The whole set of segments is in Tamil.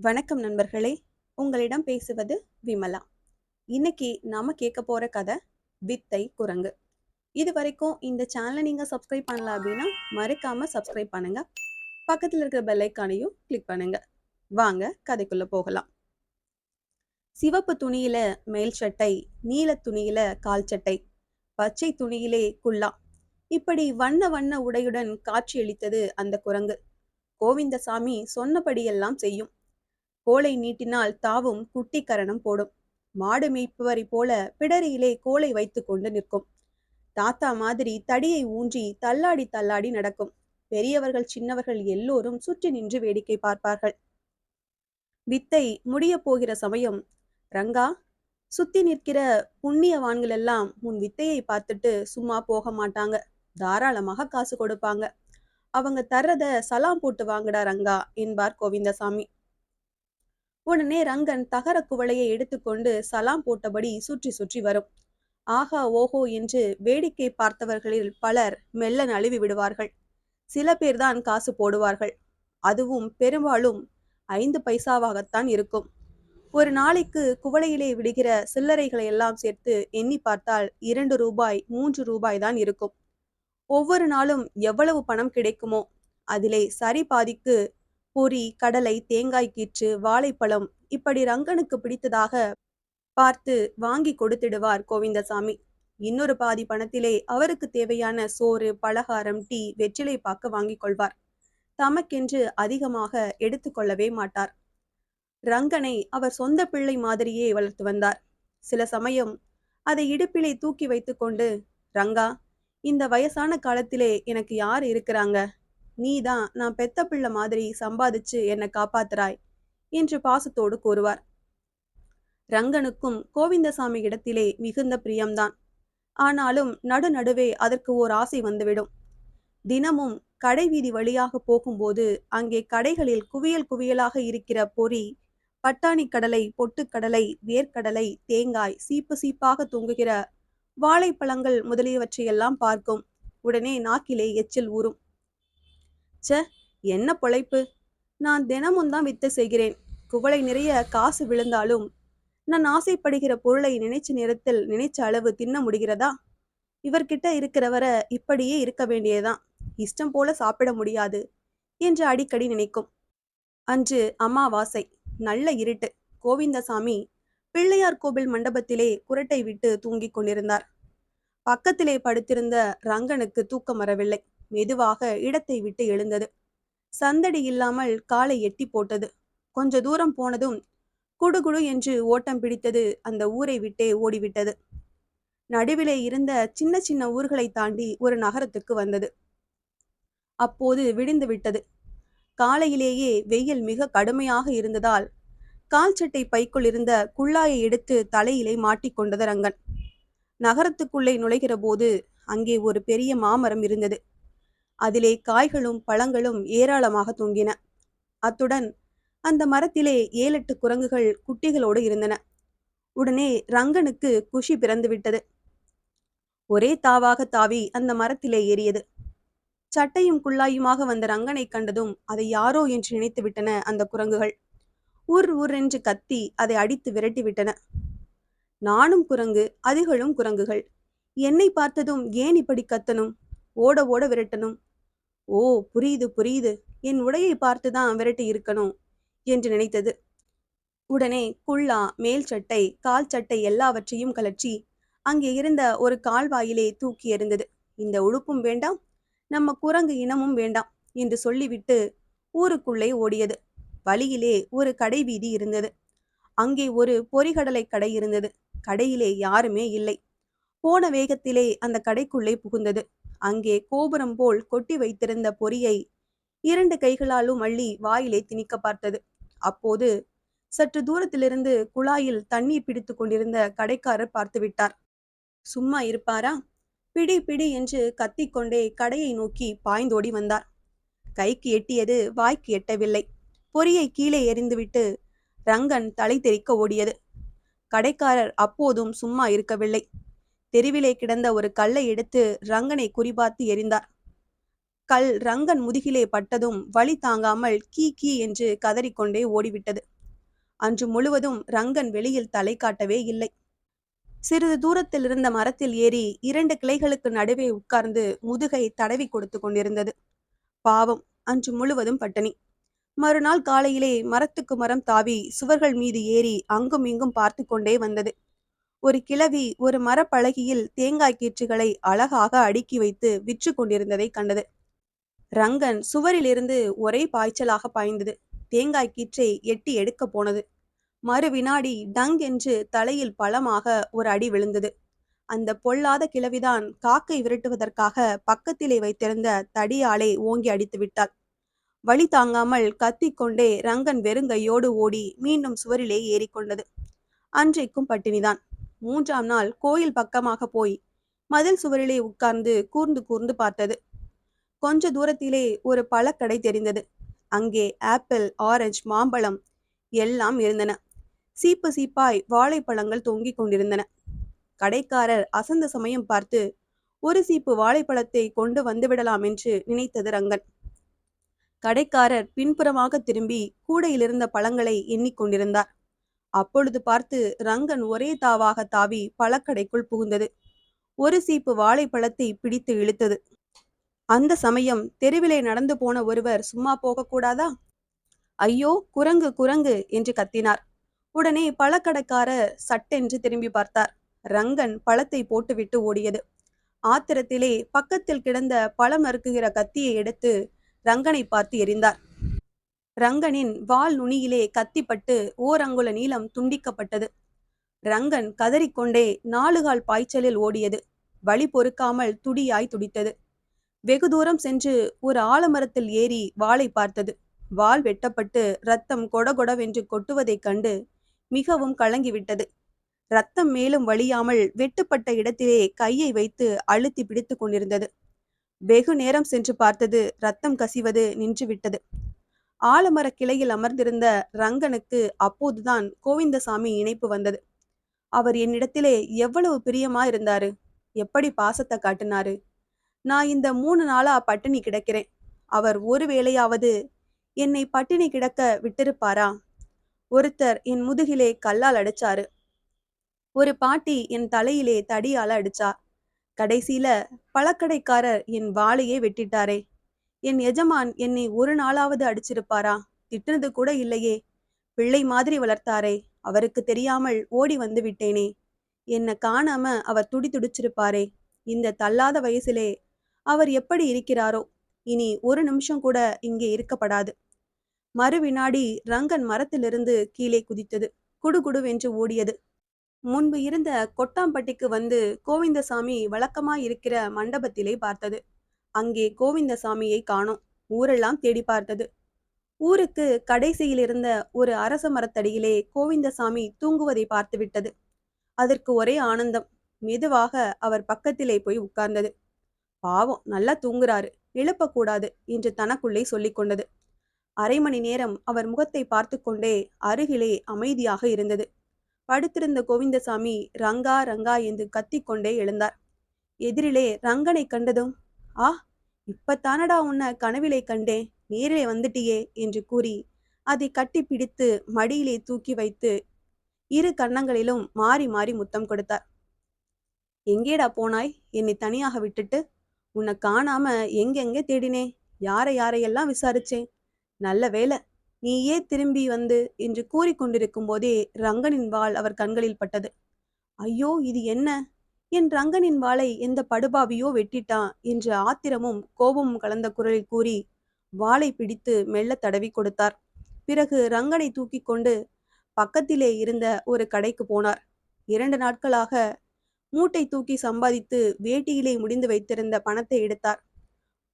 வணக்கம் நண்பர்களே. உங்களிடம் பேசுவது விமலா. இன்னைக்கு நாம கேட்க போற கதை வித்தை குரங்கு. இது வரைக்கும் இந்த சேனலை நீங்க சப்ஸ்கிரைப் பண்ணல அப்படின்னா மறக்காம சப்ஸ்கிரைப் பண்ணுங்க. பக்கத்துல இருக்கிற பெல் ஐக்கானையும் கிளிக் பண்ணுங்க. வாங்க கதைக்குள்ள போகலாம். சிவப்பு துணியில மேல் சட்டை நீல துணியில கால் சட்டை பச்சை துணியிலே குல்லா. இப்படி வண்ண வண்ண உடையுடன் காட்சியளித்தது அந்த குரங்கு. கோவிந்தசாமி சொன்னபடியெல்லாம் செய்யும். கோலை நீட்டினால் தாவும் குட்டி கரணம் போடும். மாடு மேய்ப்பவரை போல பிடரியிலே கோலை வைத்து கொண்டு நிற்கும். தாத்தா மாதிரி தடியை ஊன்றி தள்ளாடி தள்ளாடி நடக்கும். பெரியவர்கள் சின்னவர்கள் எல்லோரும் சுற்றி நின்று வேடிக்கை பார்ப்பார்கள். வித்தை முடிய போகிற சமயம் ரங்கா சுத்தி நிற்கிற புண்ணியவான்கள் எல்லாம் உன் வித்தையை பார்த்துட்டு சும்மா போக மாட்டாங்க. தாராளமாக காசு கொடுப்பாங்க. அவங்க தர்றத சலாம் போட்டு வாங்கடா ரங்கா என்பார் கோவிந்தசாமி. உடனே ரங்கன் தகர குவளையை எடுத்துக்கொண்டு சலாம் போட்டபடி சுற்றி சுற்றி வரும். ஆஹா ஓஹோ என்று வேடிக்கை பார்த்தவர்களில் பலர் மெல்ல நழுவி விடுவார்கள். சில பேர்தான் காசு போடுவார்கள். அதுவும் பெரும்பாலும் ஐந்து பைசாவாகத்தான் இருக்கும். ஒரு நாளைக்கு குவளையிலே விடுகிற சில்லறைகளை எல்லாம் சேர்த்து எண்ணி பார்த்தால் இரண்டு ரூபாய் மூன்று ரூபாய் தான் இருக்கும். ஒவ்வொரு நாளும் எவ்வளவு பணம் கிடைக்குமோ அதிலே சரி பாதிக்கு பொரி கடலை தேங்காய் கீற்று வாழைப்பழம் இப்படி ரங்கனுக்கு பிடித்ததாக பார்த்து வாங்கி கொடுத்திடுவார் கோவிந்தசாமி. இன்னொரு பாதி பணத்திலே அவருக்கு தேவையான சோறு பலகாரம் டீ வெற்றிலை பாக்க வாங்கிக் கொள்வார். தமக்கென்று அதிகமாக எடுத்துக்கொள்ளவே மாட்டார். ரங்கனை அவர் சொந்த பிள்ளை மாதிரியே வளர்த்து வந்தார். சில சமயம் அதை இடுப்பிலே தூக்கி வைத்துக்கொண்டு ரங்கா இந்த வயசான காலத்திலே எனக்கு யார் இருக்கிறாங்க? நீ தான் நான் பெத்த பிள்ளை மாதிரி சம்பாதிச்சு என்னை காப்பாத்துறாய் என்று பாசத்தோடு கூறுவார். ரங்கனுக்கும் கோவிந்தசாமி இடத்திலே மிகுந்த பிரியம்தான். ஆனாலும் நடு நடுவே அதற்கு ஓர் ஆசை வந்துவிடும். தினமும் கடை வீதி வழியாக போகும்போது அங்கே கடைகளில் குவியல் குவியலாக இருக்கிற பொறி பட்டாணி கடலை பொட்டுக்கடலை வேர்க்கடலை தேங்காய் சீப்பு சீப்பாக தூங்குகிற வாழைப்பழங்கள் முதலியவற்றையெல்லாம் பார்க்கும். உடனே நாக்கிலே எச்சில் ஊறும். ச என்ன பொழைப்பு? நான் தினமும் தான் வித்தை செய்கிறேன். குவளை நிறைய காசு விழுந்தாலும் நான் ஆசைப்படுகிற பொருளை நினைச்ச நேரத்தில் நினைச்ச அளவு தின்ன முடிகிறதா? இவர்கிட்ட இருக்கிறவரை இப்படியே இருக்க வேண்டியதுதான். இஷ்டம் போல சாப்பிட முடியாது என்று அடிக்கடி நினைக்கும். அன்று அமாவாசை நல்ல இருட்டு. கோவிந்தசாமி பிள்ளையார் கோவில் மண்டபத்திலே குரட்டை விட்டு தூங்கிக் கொண்டிருந்தார். பக்கத்திலே படுத்திருந்த ரங்கனுக்கு தூக்கம் வரவில்லை. மெதுவாக இடத்தை விட்டு எழுந்தது. சந்தடி இல்லாமல் காலை எட்டி போட்டது. கொஞ்ச தூரம் போனதும் குடுகுடு என்று ஓட்டம் பிடித்தது அந்த ஊரை விட்டே ஓடிவிட்டது. நடுவிலே இருந்த சின்ன சின்ன ஊர்களை தாண்டி ஒரு நகரத்துக்கு வந்தது. அப்போது விடிந்து விட்டது. காலையிலேயே வெயில் மிக கடுமையாக இருந்ததால் கால் சட்டை பைக்குள் இருந்த குள்ளாயை எடுத்து தலையிலே மாட்டிக்கொண்டது ரங்கன். நகரத்துக்குள்ளே நுழைகிற போது அங்கே ஒரு பெரிய மாமரம் இருந்தது. அதிலே காய்களும் பழங்களும் ஏராளமாக தொங்கின. அத்துடன் அந்த மரத்திலே ஏழெட்டு குரங்குகள் குட்டிகளோடு இருந்தன. உடனே ரங்கனுக்கு குஷி பிறந்து விட்டது ஒரே தாவாக தாவி அந்த மரத்திலே ஏறியது. சட்டையும் குள்ளாயுமாக வந்த ரங்கனை கண்டதும் அதை யாரோ என்று நினைத்து விட்டன அந்த குரங்குகள். உர் உர் என்று கத்தி அதை அடித்து விரட்டி விட்டன நானும் குரங்கு அதிகளும் குரங்குகள். என்னை பார்த்ததும் ஏன் இப்படி கத்தனும் ஓட ஓட விரட்டணும். ஓ புரியுது புரியுது. என் உடையை பார்த்துதான் விரட்டி இருக்கணும் என்று நினைத்தது. உடனே குள்ளா மேல் சட்டை கால் சட்டை எல்லாவற்றையும் கலற்றி அங்கே இருந்த ஒரு கால்வாயிலே தூக்கி எறிந்தது. இந்த உடுப்பும் வேண்டாம் நம்ம குரங்கு இனமும் வேண்டாம் என்று சொல்லிவிட்டு ஊருக்குள்ளே ஓடியது. வழியிலே ஒரு கடை வீதி இருந்தது. அங்கே ஒரு பொறிகடலை கடை இருந்தது. கடையிலே யாருமே இல்லை. போன வேகத்திலே அந்த கடைக்குள்ளே புகுந்தது. அங்கே கோபுரம் போல் கொட்டி வைத்திருந்த பொறியை இரண்டு கைகளாலும் அள்ளி வாயிலே திணிக்க பார்த்தது. அப்போது சற்று தூரத்திலிருந்து குழாயில் தண்ணீர் பிடித்து கொண்டிருந்த கடைக்காரர் பார்த்துவிட்டார் சும்மா இருப்பாரா? பிடி பிடி என்று கத்திக்கொண்டே கடையை நோக்கி பாய்ந்தோடி வந்தார். கைக்கு எட்டியது வாய்க்கு எட்டவில்லை. பொறியை கீழே எறிந்துவிட்டு ரங்கன் தலை தெறிக்க ஓடியது. கடைக்காரர் அப்போதும் சும்மா இருக்கவில்லை. தெருவிலே கிடந்த ஒரு கல்லை எடுத்து ரங்கனை குறிபார்த்து எரிந்தார். கல் ரங்கன் முதுகிலே பட்டதும் வழி தாங்காமல் கீ கீ என்று கதறிக்கொண்டே ஓடிவிட்டது. அன்று முழுவதும் ரங்கன் வெளியில் தலை காட்டவே இல்லை. சிறிது தூரத்தில் இருந்த மரத்தில் ஏறி இரண்டு கிளைகளுக்கு நடுவே உட்கார்ந்து முதுகை தடவி கொடுத்து கொண்டிருந்தது. பாவம் அன்று முழுவதும் பட்டினி. மறுநாள் காலையிலே மரத்துக்கு மரம் தாவி சுவர்கள் மீது ஏறி அங்கும் இங்கும் பார்த்து கொண்டே வந்தது. ஒரு கிழவி ஒரு மரப்பலகையில் தேங்காய் கீற்றுகளை அழகாக அடுக்கி வைத்து விற்று கொண்டிருந்ததை கண்டது. ரங்கன் சுவரிலிருந்து ஒரே பாய்ச்சலாக பாய்ந்தது. தேங்காய் கீற்றை எட்டி எடுக்க போனது. மறு வினாடி டங் என்று தலையில் பலமாக ஒரு அடி விழுந்தது. அந்த பொல்லாத கிழவிதான் காக்கை விரட்டுவதற்காக பக்கத்திலே வைத்திருந்த தடியாலை ஓங்கி அடித்து விட்டாள். வழி தாங்காமல் கத்திக்கொண்டே ரங்கன் வெறுங்கையோடு ஓடி மீண்டும் சுவரிலே ஏறிக்கொண்டது அன்றைக்கும் பட்டினிதான். மூன்றாம் நாள் கோயில் பக்கமாக போய் மதில் சுவரிலே உட்கார்ந்து கூர்ந்து கூர்ந்து பார்த்தது. கொஞ்ச தூரத்திலே ஒரு பழக்கடை தெரிந்தது. அங்கே ஆப்பிள் ஆரஞ்சு மாம்பழம் எல்லாம் இருந்தன. சீப்பு சீப்பாய் வாழைப்பழங்கள் தொங்கிக் கொண்டிருந்தன. கடைக்காரர் அசந்த சமயம் பார்த்து ஒரு சீப்பு வாழைப்பழத்தை கொண்டு வந்துவிடலாம் என்று நினைத்தது ரங்கன். கடைக்காரர் பின்புறமாக திரும்பி கூடையிலிருந்த பழங்களை எண்ணிக்கொண்டிருந்தார் அப்பொழுது பார்த்து ரங்கன் ஒரே தாவாக தாவி பழக்கடைக்குள் புகுந்தது. ஒரு சீப்பு வாழைப்பழத்தை பிடித்து இழுத்தது. அந்த சமயம் தெருவிலே நடந்து போன ஒருவர் சும்மா போகக்கூடாதா ஐயோ குரங்கு குரங்கு என்று கத்தினார். உடனே பழக்கடைக்காரர் சட்டென்று திரும்பி பார்த்தார். ரங்கன் பழத்தை போட்டுவிட்டு ஓடியது. ஆத்திரத்திலே பக்கத்தில் கிடந்த பழம் நறுக்குகிற கத்தியை எடுத்து ரங்கனை பார்த்து எரிந்தார். ரங்கனின் வால் நுனியிலே கத்திப்பட்டு ஓரங்குல நீளம் துண்டிக்கப்பட்டது. ரங்கன் கதறிக்கொண்டே நாலுகால் பாய்ச்சலில் ஓடியது. வழி பொறுக்காமல் துடியாய் துடித்தது. வெகு தூரம் சென்று ஒரு ஆலமரத்தில் ஏறி வாளை பார்த்தது. வால் வெட்டப்பட்டு ரத்தம் கொடகொடவென்று கொட்டுவதைக் கண்டு மிகவும் கலங்கிவிட்டது. ரத்தம் மேலும் வழியாமல் வெட்டுப்பட்ட இடத்திலே கையை வைத்து அழுத்தி பிடித்து கொண்டிருந்தது. வெகு நேரம் சென்று பார்த்தது ரத்தம் கசிவது நின்றுவிட்டது. ஆலமர கிளையில் அமர்ந்திருந்த ரங்கனுக்கு அப்போதுதான் கோவிந்தசாமி இணைப்பு வந்தது. அவர் என்னிடத்திலே எவ்வளவு பிரியமா இருந்தாரு எப்படி பாசத்தை காட்டினாரு. நான் இந்த மூணு நாளா பட்டினி கிடக்கிறேன். அவர் ஒரு வேளையாவது என்னை பட்டினி கிடக்க விட்டிருப்பாரா? ஒருத்தர் என் முதுகிலே கல்லால் அடிச்சாரு. ஒரு பாட்டி என் தலையிலே தடியால அடிச்சா. கடைசியில பழக்கடைக்காரர் என் வாளையே வெட்டிட்டாரே. என் எஜமான் என்னை ஒரு நாளாவது அடிச்சிருப்பாரா? திட்டுனது கூட இல்லையே. பிள்ளை மாதிரி வளர்த்தாரே அவருக்கு தெரியாமல் ஓடி வந்து விட்டேனே. என்ன காணாம அவர் துடி துடிச்சிருப்பாரே. இந்த தள்ளாத வயசிலே அவர் எப்படி இருக்கிறாரோ இனி ஒரு நிமிஷம் கூட இங்கே இருக்கப்படாது. மறுவினாடி ரங்கன் மரத்திலிருந்து கீழே குதித்தது. குடுகுடுவென்று ஓடியது. முன்பு இருந்த கொட்டாம்பட்டிக்கு வந்து கோவிந்தசாமி வழக்கமாய் இருக்கிற மண்டபத்திலே பார்த்தது. அங்கே கோவிந்தசாமியை காணோம். ஊரெல்லாம் தேடி பார்த்தது. ஊருக்கு கடைசியில் இருந்த ஒரு அரச மரத்தடியிலே கோவிந்தசாமி தூங்குவதை பார்த்துவிட்டது. அதற்கு ஒரே ஆனந்தம். மெதுவாக அவர் பக்கத்திலே போய் உட்கார்ந்தது. பாவம் நல்லா தூங்குறாரு. எழுப்பக்கூடாது என்று தனக்குள்ளே சொல்லிக்கொண்டது அரை மணி நேரம் அவர் முகத்தை பார்த்து கொண்டே அருகிலே அமைதியாக இருந்தது. படுத்திருந்த கோவிந்தசாமி ரங்கா ரங்கா என்று கத்திக்கொண்டே எழுந்தார். எதிரிலே ரங்கனை கண்டதும் ஆ இப்பத்தானடா உன்னை கனவிலே கண்டேன் நேரிலே வந்துட்டியே என்று கூறி அதை கட்டி பிடித்து மடியிலே தூக்கி வைத்து இரு கன்னங்களிலும் மாறி மாறி முத்தம் கொடுத்தார். எங்கேடா போனாய்? என்னை தனியாக விட்டுட்டு? உன்னை காணாம எங்கெங்கே தேடினே? யாரை யாரையெல்லாம் விசாரிச்சேன்? நல்ல வேலை நீயே திரும்பி வந்து என்று கூறிக்கொண்டிருக்கும் போதே ரங்கனின் வாள் அவர் கண்களில் பட்டது. ஐயோ இது என்ன? என் ரங்கனின் வாளை எந்த படுபாவியோ வெட்டிட்டான் என்று ஆத்திரமும் கோபமும் கலந்த குரலில் கூறி வாளை பிடித்து மெல்ல தடவி கொடுத்தார். பிறகு ரங்கனை தூக்கி கொண்டு பக்கத்திலே இருந்த ஒரு கடைக்கு போனார். இரண்டு நாட்களாக மூட்டை தூக்கி சம்பாதித்து வேட்டியிலே முடிந்து வைத்திருந்த பணத்தை எடுத்தார்.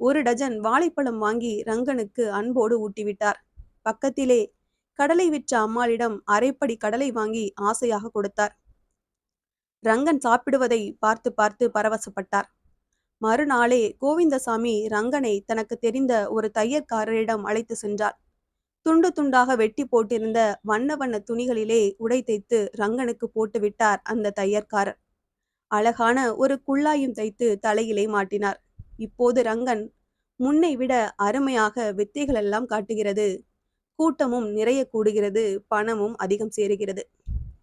ஒரு டஜன் வாழைப்பழம் வாங்கி ரங்கனுக்கு அன்போடு ஊட்டிவிட்டார். பக்கத்திலே கடலை விற்ற அம்மாளிடம் அரைப்படி கடலை வாங்கி ஆசையாக கொடுத்தார். ரங்கன் சாப்பிடுவதை பார்த்து பார்த்து பரவசப்பட்டார். மறுநாளே கோவிந்தசாமி ரங்கனை தனக்கு தெரிந்த ஒரு தையற்காரரிடம் அழைத்து சென்றார். துண்டு துண்டாக வெட்டி போட்டிருந்த வண்ண வண்ண துணிகளிலே உடை தைத்து ரங்கனுக்கு போட்டு விட்டார் அந்த தையற்காரர். அழகான ஒரு குள்ளாயும் தைத்து தலையிலே மாட்டினார். இப்போது ரங்கன் முன்னை விட அருமையாக வித்தைகளெல்லாம் காட்டுகிறது. கூட்டமும் நிறைய கூடுகிறது பணமும் அதிகம் சேருகிறது.